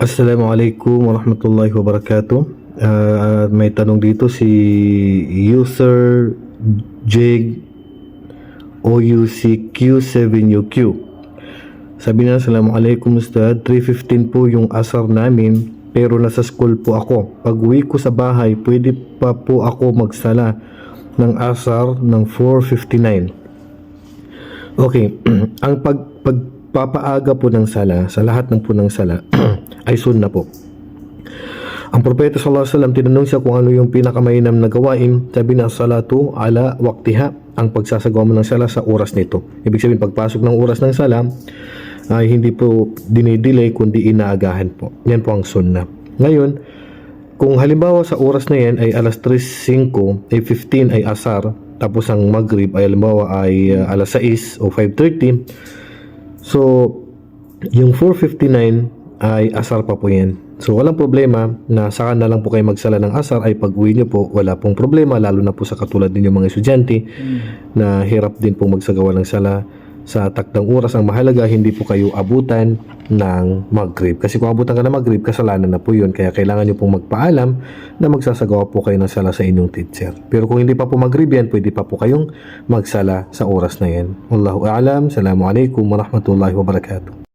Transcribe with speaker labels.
Speaker 1: Assalamualaikum warahmatullahi wabarakatuh. Ah, may tanong dito si user Jig OUCQ7UQ. Sabi niya, Assalamualaikum Ustad, 3.15 po yung asar namin pero nasa school po ako. Pag uwi ko sa bahay, pwede pa po ako magsala ng asar ng 4.59. Okay, ang pag, pagpapaaga po ng sala, sa lahat ng po ng sala, ay sunna po. Ang propeta sallallahu alaihi wasallam tinanong siya kung ano yung pinakamainam na gawain. Sabi na salatu ala waktiha, ang pagsasagawa mo ng sala sa oras nito. Ibig sabihin pagpasok ng oras ng sala ay hindi po dinidelay kundi inaagahan po. Yan po ang sunna. Ngayon, kung halimbawa sa oras na yan ay alas 3.05, ay 15 ay asar, tapos ang maghrib ay halimbawa ay uh, alas 6 o 5.30, so yung 4.59 ay asar pa po yan. So walang problema na saka na lang po kayo magsala ng asar ay pag uwi nyo po wala pong problema lalo na po sa katulad ninyo mga estudyante na hirap din po magsagawa ng sala sa takdang oras. Ang mahalaga hindi po kayo abutan ng maghrib kasi kung abutan ka ng maghrib kasalanan na po yun. Kaya kailangan nyo pong magpaalam na magsasagawa po kayo ng sala sa inyong teacher. Pero kung hindi pa po maghrib yan pwede pa po kayong magsala sa oras na yan. Wallahu a'lam. Assalamualaikum warahmatullahi wabarakatuh